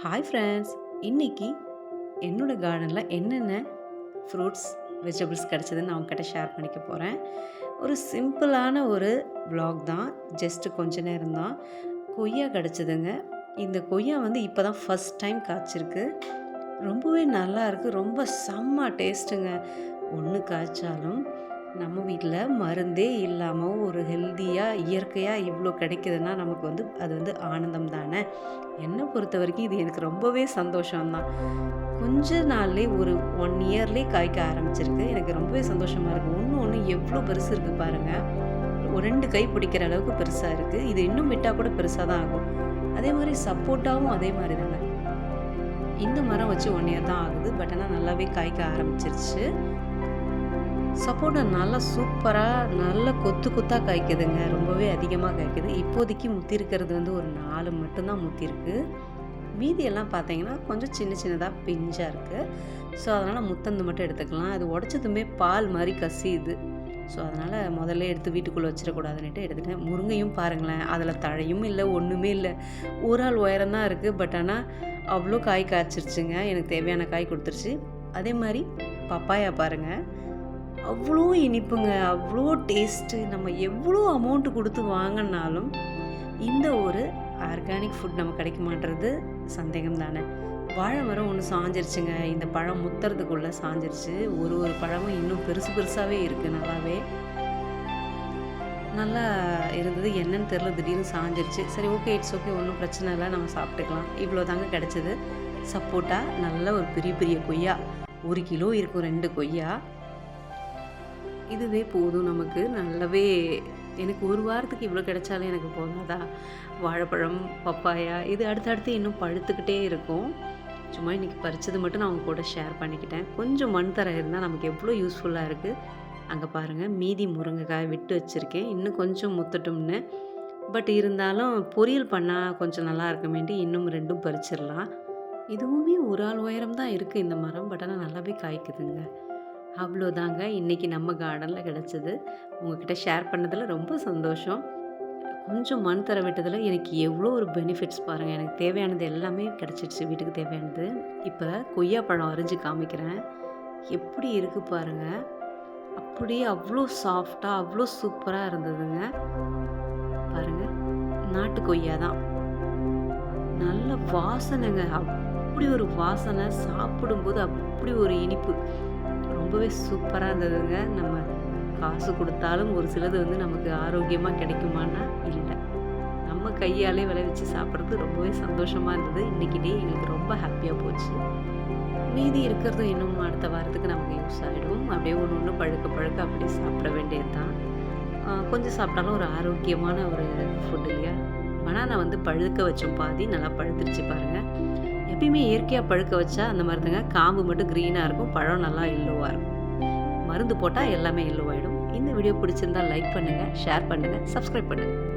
Hi friends இன்னைக்கு என்னோட கார்டனில் என்னென்ன ஃப்ரூட்ஸ் வெஜிடபிள்ஸ் கிடச்சதுன்னு நான் உங்ககிட்ட ஷேர் பண்ணிக்க போகிறேன் ஒரு சிம்பிளான ஒரு ப்ளாக் தான். ஜஸ்ட்டு கொஞ்ச நேரம் தான். கொய்யா கிடச்சிதுங்க. இந்த கொய்யா வந்து இப்போ தான் ஃபஸ்ட் டைம் காய்ச்சிருக்கு. ரொம்பவே நல்லா இருக்குது ரொம்ப செம்ம டேஸ்ட்டுங்க ஒன்று காய்ச்சாலும் நம்ம வீட்டில் மருந்தே இல்லாமல் ஒரு ஹெல்த்தியாக இயற்கையாக இவ்வளோ கிடைக்குதுன்னா நமக்கு வந்து அது வந்து ஆனந்தம் தானே? என்னை பொறுத்த வரைக்கும் இது எனக்கு ரொம்பவே சந்தோஷம்தான். கொஞ்ச நாள்லேயே ஒரு ஒன் இயர்லேயே காய்க்க ஆரம்பிச்சிருக்கு. எனக்கு ரொம்பவே சந்தோஷமாக இருக்குது ஒன்று ஒன்று எவ்வளோ பெருசு இருக்குது பாருங்கள் ஒரு ரெண்டு கை பிடிக்கிற அளவுக்கு பெருசாக இருக்குது இது இன்னும் விட்டால் கூட பெருசாக தான் ஆகும். அதே மாதிரி சப்போட்டாவும் அதே மாதிரி தானே இந்த மரம் வச்சு ஒன் இயர் தான் ஆகுது. பட் ஆனால் நல்லாவே காய்க்க ஆரம்பிச்சிருச்சு. சப்போட்டா நல்லா சூப்பராக நல்ல கொத்து கொத்தாக காய்க்குதுங்க. ரொம்பவே அதிகமாக காய்க்குது. இப்போதைக்கு முத்திருக்கிறது வந்து ஒரு நாலு மட்டும்தான் முத்திருக்கு. மீதியெல்லாம் பார்த்தீங்கன்னா கொஞ்சம் சின்ன சின்னதாக பிஞ்சாக இருக்குது ஸோ அதனால் முத்தந்து மட்டும் எடுத்துக்கலாம். அது உடச்சதுமே பால் மாதிரி கசியுது. ஸோ அதனால் முதல்ல எடுத்து வீட்டுக்குள்ளே வச்சிடக்கூடாதுன்னுட்டு எடுத்துட்டேன். முருங்கையும் பாருங்களேன். அதில் தழையும் இல்லை ஒன்றுமே இல்லை. ஒரு ஆள் உயரம் தான் இருக்குது பட் ஆனால் அவ்வளோ காய் காய்ச்சிருச்சுங்க. எனக்கு தேவையான காய் கொடுத்துருச்சு. அதே மாதிரி பப்பாயா பாருங்கள் அவ்வளோ இனிப்புங்க அவ்வளோ டேஸ்ட்டு நம்ம எவ்வளோ அமௌண்ட்டு கொடுத்து வாங்கினாலும் இந்த ஒரு ஆர்கானிக் ஃபுட் நம்ம கிடைக்க மாட்டுறது சந்தேகம் தானே வாழை மரம் ஒன்று சாஞ்சிருச்சுங்க. இந்த பழம் முத்துறதுக்குள்ளே சாஞ்சிருச்சு. ஒரு ஒரு பழமும் இன்னும் பெருசு பெருசாகவே இருக்குது நல்லாவே நல்லா இருந்தது. என்னன்னு தெரில திடீர்னு சாஞ்சிருச்சு. சரி ஓகே இட்ஸ் ஓகே ஒன்றும் பிரச்சனை இல்லை. நம்ம சாப்பிட்டுக்கலாம். இவ்வளோ தாங்க கிடச்சிது. சப்போட்டா நல்ல ஒரு பெரிய பெரிய கொய்யா. ஒரு கிலோ இருக்கும் ரெண்டு கொய்யா. இதுவே போதும் நமக்கு. நல்லாவே எனக்கு ஒரு வாரத்துக்கு இவ்வளோ கிடைச்சாலும் எனக்கு போதாதா? வாழைப்பழம் பப்பாயா இது அடுத்தடுத்து இன்னும் பழுத்துக்கிட்டே இருக்கும். சும்மா இன்றைக்கி பறித்தது மட்டும் நான் அவங்க கூட ஷேர் பண்ணிக்கிட்டேன். கொஞ்சம் மண் தர இருந்தால் நமக்கு எவ்வளோ யூஸ்ஃபுல்லாக இருக்குது அங்கே பாருங்கள் மீதி முருங்கைக்காய் விட்டு வச்சுருக்கேன். இன்னும் கொஞ்சம் முத்தட்டும்னு. பட் இருந்தாலும் பொரியல் பண்ணால் கொஞ்சம் நல்லா இருக்குமேண்டி இன்னும் ரெண்டும் பறிச்சிடலாம். இதுவுமே ஒரு ஆள் உயரம் தான் இருக்குது இந்த மரம். பட் ஆனால் நல்லாவே காய்க்குதுங்க. அவ்வளோதாங்க. இன்றைக்கி நம்ம கார்டனில் கிடச்சிது. உங்ககிட்ட ஷேர் பண்ணதில் ரொம்ப சந்தோஷம். கொஞ்சம் மண் தர விட்டதில் எனக்கு எவ்வளோ ஒரு பெனிஃபிட்ஸ் பாருங்கள் எனக்கு தேவையானது எல்லாமே கிடச்சிடுச்சு வீட்டுக்கு தேவையானது. இப்போ கொய்யா பழம் அரிஞ்சு காமிக்கிறேன். எப்படி இருக்குது பாருங்கள் அப்படியே அவ்வளோ சாஃப்டாக அவ்வளோ சூப்பராக இருந்ததுங்க. பாருங்கள் நாட்டு கொய்யா தான். நல்ல வாசனைங்க. அப்படி ஒரு வாசனை சாப்பிடும்போது அப்படி ஒரு இனிப்பு. ரொம்பவே சூப்பராக இருந்ததுங்க. நம்ம காசு கொடுத்தாலும் ஒரு சிலது வந்து நமக்கு ஆரோக்கியமாக கிடைக்குமான்னா இல்லை. நம்ம கையாலே விளைவிச்சு சாப்பிட்றது ரொம்பவே சந்தோஷமாக இருந்தது. இன்றைக்கி டே எங்களுக்கு ரொம்ப ஹாப்பியாக போச்சு. மீதி இருக்கிறது இன்னும் அடுத்த வாரத்துக்கு நமக்கு யூஸ் ஆகிடும் அப்படியே ஒன்று ஒன்று பழுக்க பழுக்க அப்படியே சாப்பிட வேண்டியது தான் கொஞ்சம் சாப்பிட்டாலும் ஒரு ஆரோக்கியமான ஒரு ஃபுட் இல்லையா? பனானா வந்து பழுக்க வச்சோம் பாதி நல்லா பழுத்துருச்சு பாருங்கள் எப்பயுமே இயற்கையாக பழுக்க வச்சா அந்த மருந்துங்க காம்பு மட்டும் க்ரீனாக இருக்கும். பழம் நல்லா எல்லோவாக இருக்கும். மருந்து போட்டால் எல்லாமே எல்லோவாயிடும் இந்த வீடியோ பிடிச்சிருந்தா லைக் பண்ணுங்கள் ஷேர் பண்ணுங்கள் சப்ஸ்கிரைப் பண்ணுங்கள்